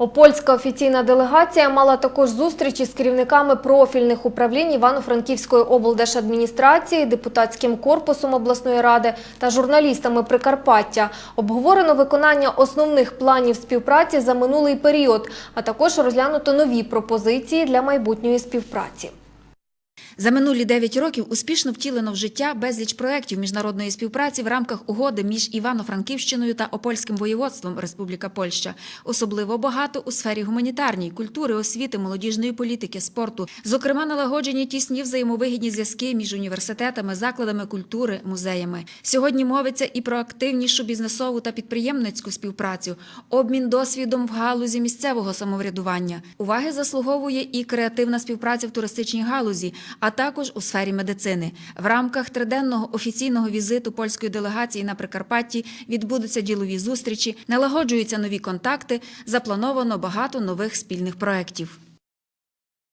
Опольська офіційна делегація мала також зустрічі з керівниками профільних управлінь Івано-Франківської облдержадміністрації, депутатським корпусом обласної ради та журналістами Прикарпаття. Обговорено виконання основних планів співпраці за минулий період, а також розглянуто нові пропозиції для майбутньої співпраці. За минулі 9 років успішно втілено в життя безліч проєктів міжнародної співпраці в рамках угоди між Івано-Франківщиною та Опольським воєводством Республіка Польща. Особливо багато у сфері гуманітарній, культури, освіти, молодіжної політики, спорту. Зокрема, налагоджені тісні взаємовигідні зв'язки між університетами, закладами культури, музеями. Сьогодні мовиться і про активнішу бізнесову та підприємницьку співпрацю, обмін досвідом в галузі місцевого самоврядування. Уваги заслуговує і креативна співпраця в туристичній галузі, а також у сфері медицини. В рамках триденного офіційного візиту польської делегації на Прикарпатті відбудуться ділові зустрічі, налагоджуються нові контакти, заплановано багато нових спільних проєктів.